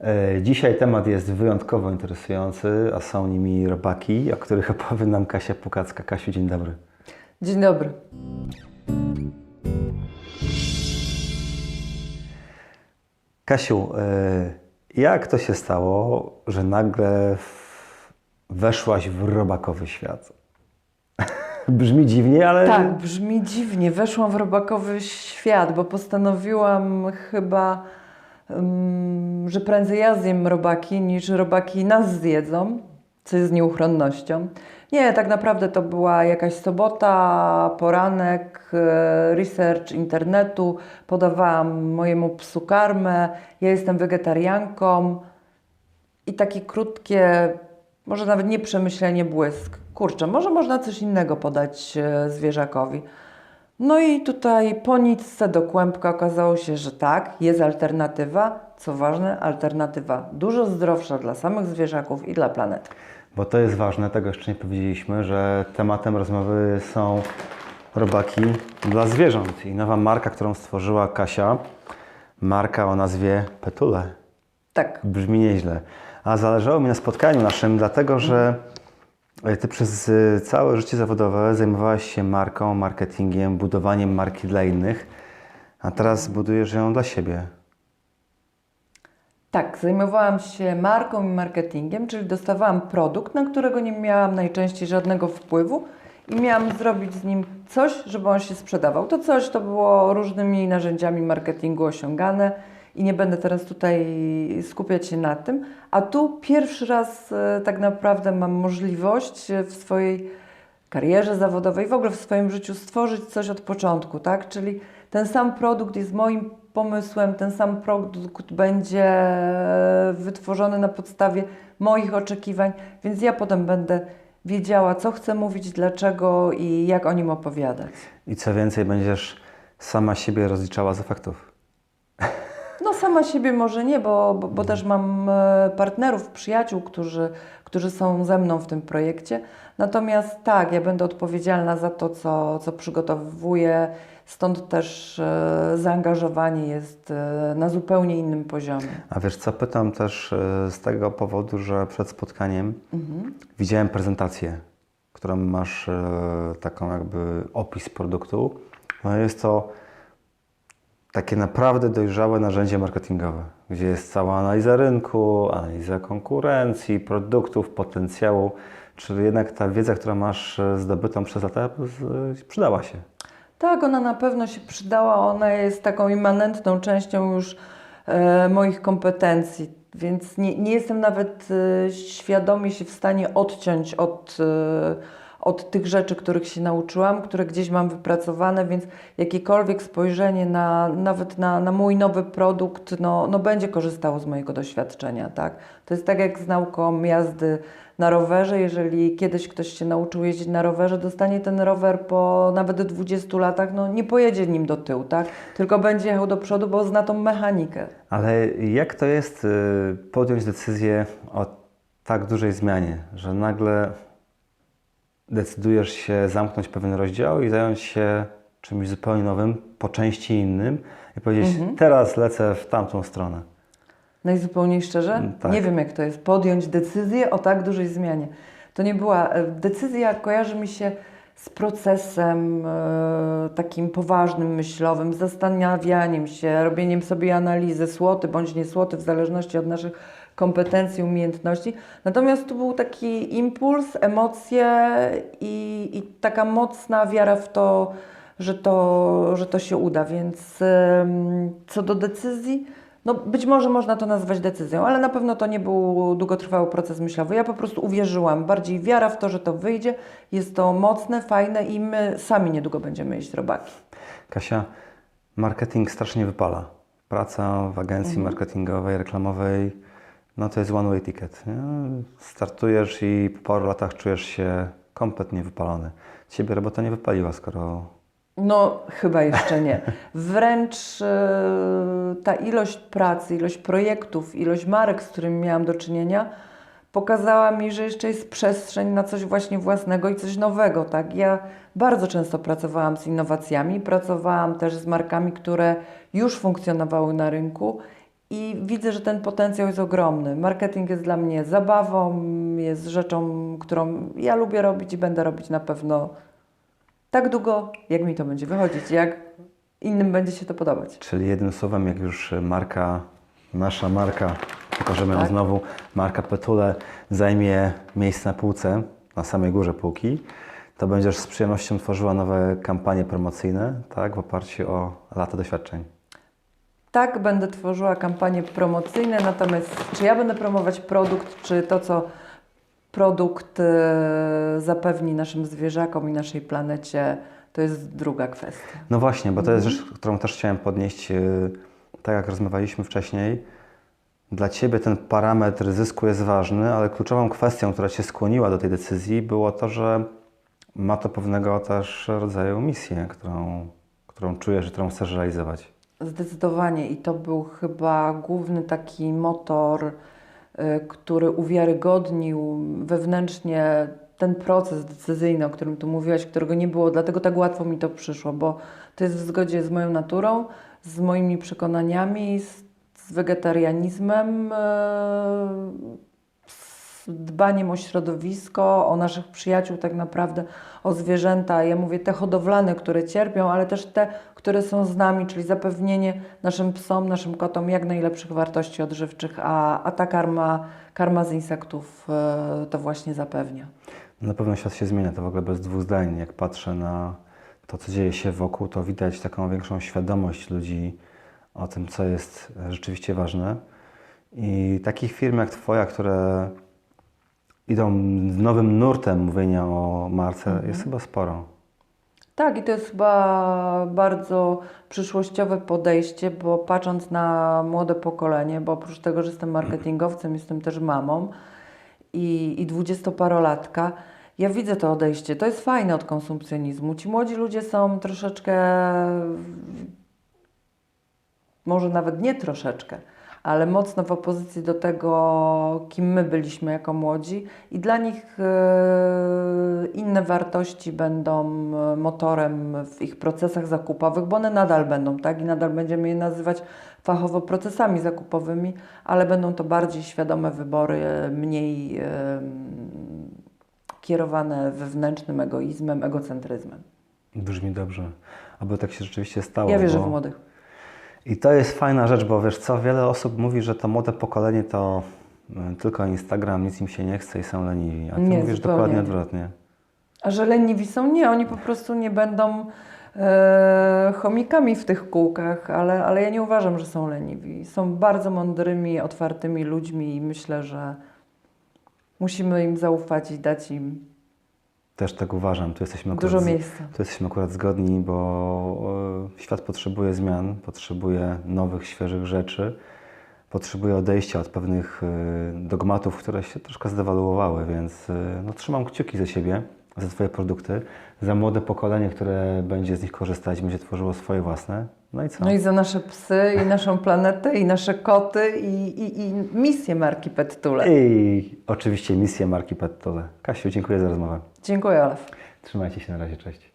E, Dzisiaj temat jest wyjątkowo interesujący, a są nimi robaki, o których opowie nam Kasia Pukacka. Kasiu, dzień dobry. Dzień dobry. Kasiu, e, jak to się stało, że nagle weszłaś w robakowy świat? Brzmi dziwnie, ale... Tak, brzmi dziwnie. Weszłam w robakowy świat, bo postanowiłam chyba, że prędzej ja zjem robaki, niż robaki nas zjedzą, co jest nieuchronnością. Nie, tak naprawdę to była jakaś sobota, poranek, e, research internetu, podawałam mojemu psu karmę, ja jestem wegetarianką, i takie krótkie, może nawet nie przemyślenie, błysk. Kurczę, może można coś innego podać e, zwierzakowi. No i tutaj po nitce do kłębka okazało się, że tak, jest alternatywa. Co ważne, alternatywa dużo zdrowsza dla samych zwierzaków i dla planety. Bo to jest ważne, tego jeszcze nie powiedzieliśmy, że tematem rozmowy są robaki dla zwierząt. I nowa marka, którą stworzyła Kasia, marka o nazwie Petule. Tak, Brzmi nieźle. A zależało mi na spotkaniu naszym, dlatego że Ty przez y, całe życie zawodowe zajmowałaś się marką, marketingiem, budowaniem marki dla innych, a teraz budujesz ją dla siebie. tak, zajmowałam się marką i marketingiem, czyli dostawałam produkt, na którego nie miałam najczęściej żadnego wpływu i miałam zrobić z nim coś, żeby on się sprzedawał. To coś to było różnymi narzędziami marketingu osiągane i nie będę teraz tutaj skupiać się na tym. A tu pierwszy raz e, tak naprawdę mam możliwość e, w swojej karierze zawodowej, w ogóle w swoim życiu stworzyć coś od początku, tak? Czyli ten sam produkt jest moim pomysłem, ten sam produkt będzie wytworzony na podstawie moich oczekiwań, więc ja potem będę wiedziała, co chcę mówić, dlaczego i jak o nim opowiadać. I co więcej, będziesz sama siebie rozliczała z efektów. Sama siebie może nie, bo, bo, bo też mam e, partnerów, przyjaciół, którzy, którzy są ze mną w tym projekcie. Natomiast tak, ja będę odpowiedzialna za to, co, co przygotowuję, stąd też e, zaangażowanie jest e, na zupełnie innym poziomie. A wiesz co, pytam też y, z tego powodu, że przed spotkaniem widziałem prezentację, którą masz y, taką jakby opis produktu. No jest to takie naprawdę dojrzałe narzędzie marketingowe, gdzie jest cała analiza rynku, analiza konkurencji, produktów, potencjału, czyli jednak ta wiedza, którą masz y, zdobytą przez lata, z- przydała się. Tak, ona na pewno się przydała. Ona jest taką immanentną częścią już e, moich kompetencji, więc nie, nie jestem nawet e, świadomie się w stanie odciąć od, e, od tych rzeczy, których się nauczyłam, które gdzieś mam wypracowane, więc jakiekolwiek spojrzenie na, nawet na, na mój nowy produkt, no, no będzie korzystało z mojego doświadczenia. Tak? To jest tak jak z nauką jazdy na rowerze. Jeżeli kiedyś ktoś się nauczył jeździć na rowerze, dostanie ten rower po nawet 20 latach, no nie pojedzie nim do tyłu, tak? Tylko będzie jechał do przodu, bo zna tą mechanikę. Ale jak to jest y, podjąć decyzję o tak dużej zmianie, że nagle decydujesz się zamknąć pewien rozdział i zająć się czymś zupełnie nowym, po części innym i powiedzieć, teraz lecę w tamtą stronę. Najzupełniej szczerze, Mm, tak. nie wiem jak to jest, podjąć decyzję o tak dużej zmianie. To nie była, e, decyzja kojarzy mi się z procesem e, takim poważnym, myślowym, zastanawianiem się, robieniem sobie analizy słoty bądź niesłoty w zależności od naszych kompetencji, umiejętności. Natomiast tu był taki impuls, emocje i, i taka mocna wiara w to, że to, że to się uda. Więc co do decyzji, no być może można to nazwać decyzją, ale na pewno to nie był długotrwały proces myślowy. Ja po prostu uwierzyłam, bardziej wiara w to, że to wyjdzie. Jest to mocne, fajne i my sami niedługo będziemy jeść robaki. Kasia, marketing strasznie wypala. Praca w agencji marketingowej, reklamowej, no to jest one way ticket. Nie? Startujesz i po paru latach czujesz się kompletnie wypalony. Ciebie robota nie wypaliła, skoro No, chyba jeszcze nie. Wręcz e, ta ilość pracy, ilość projektów, ilość marek, z którymi miałam do czynienia, pokazała mi, że jeszcze jest przestrzeń na coś właśnie własnego i coś nowego. Tak? Ja bardzo często pracowałam z innowacjami, pracowałam też z markami, które już funkcjonowały na rynku I widzę, że ten potencjał jest ogromny. Marketing jest dla mnie zabawą, jest rzeczą, którą ja lubię robić i będę robić na pewno tak długo, jak mi to będzie wychodzić, jak innym będzie się to podobać. Czyli jednym słowem, jak już marka, nasza marka, pokażemy ją Tak. znowu, marka Petule zajmie miejsce na półce, na samej górze półki, to będziesz z przyjemnością tworzyła nowe kampanie promocyjne, tak, w oparciu o lata doświadczeń. Tak, będę tworzyła kampanie promocyjne, natomiast czy ja będę promować produkt, czy to, co produkt e, zapewni naszym zwierzakom i naszej planecie, to jest druga kwestia. No właśnie, bo to jest rzecz, którą też chciałem podnieść, yy, tak jak rozmawialiśmy wcześniej. Dla Ciebie ten parametr zysku jest ważny, ale kluczową kwestią, która Cię skłoniła do tej decyzji, było to, że ma to pewnego też rodzaju misję, którą, którą czujesz którą chcesz realizować. Zdecydowanie i to był chyba główny taki motor, y, który uwiarygodnił wewnętrznie ten proces decyzyjny, o którym tu mówiłaś, którego nie było, dlatego tak łatwo mi to przyszło, bo to jest w zgodzie z moją naturą, z moimi przekonaniami, z, z wegetarianizmem, y, dbaniem o środowisko, o naszych przyjaciół tak naprawdę, o zwierzęta. Ja mówię te hodowlane, które cierpią, ale też te, które są z nami, czyli zapewnienie naszym psom, naszym kotom jak najlepszych wartości odżywczych, a, a ta karma, karma z insektów e, to właśnie zapewnia. Na pewno świat się zmienia, to w ogóle bez dwóch zdań. Jak patrzę na to, co dzieje się wokół, to widać taką większą świadomość ludzi o tym, co jest rzeczywiście ważne. I takich firm jak Twoja, które idą nowym nurtem mówienia o marce, jest chyba sporo. Tak, i to jest chyba bardzo przyszłościowe podejście, bo patrząc na młode pokolenie, bo oprócz tego, że jestem marketingowcem, jestem też mamą i, i dwudziestoparolatka, ja widzę to odejście. To jest fajne od konsumpcjonizmu. Ci młodzi ludzie są troszeczkę, może nawet nie troszeczkę, ale mocno w opozycji do tego, kim my byliśmy jako młodzi, i dla nich e, inne wartości będą e, motorem w ich procesach zakupowych, bo one nadal będą, tak? I nadal będziemy je nazywać fachowo procesami zakupowymi, ale będą to bardziej świadome wybory, e, mniej kierowane wewnętrznym egoizmem, egocentryzmem. Brzmi dobrze. Aby tak się rzeczywiście stało. Ja wierzę bo- w młodych. I to jest fajna rzecz, bo wiesz co, wiele osób mówi, że to młode pokolenie to y, tylko Instagram, nic im się nie chce i są leniwi. A ty Nie, mówisz zupełnie dokładnie nie. odwrotnie. A że leniwi są? Nie, oni po prostu nie będą e, chomikami w tych kółkach, ale, ale ja nie uważam, że są leniwi. Są bardzo mądrymi, otwartymi ludźmi i myślę, że musimy im zaufać i dać im Też tak uważam. Tu jesteśmy akurat, dużo miejsca. tu jesteśmy akurat zgodni, bo y, świat potrzebuje zmian, potrzebuje nowych, świeżych rzeczy, potrzebuje odejścia od pewnych y, dogmatów, które się troszkę zdewaluowały, więc y, no, trzymam kciuki za siebie, za Twoje produkty, za młode pokolenie, które będzie z nich korzystać, będzie tworzyło swoje własne. No i co? No i za nasze psy, i naszą planetę, i nasze koty, i, i, i misję marki Pettule. I oczywiście misję marki Pettole. Kasiu, dziękuję za rozmowę. Dziękuję, Olaf. Trzymajcie się na razie, cześć.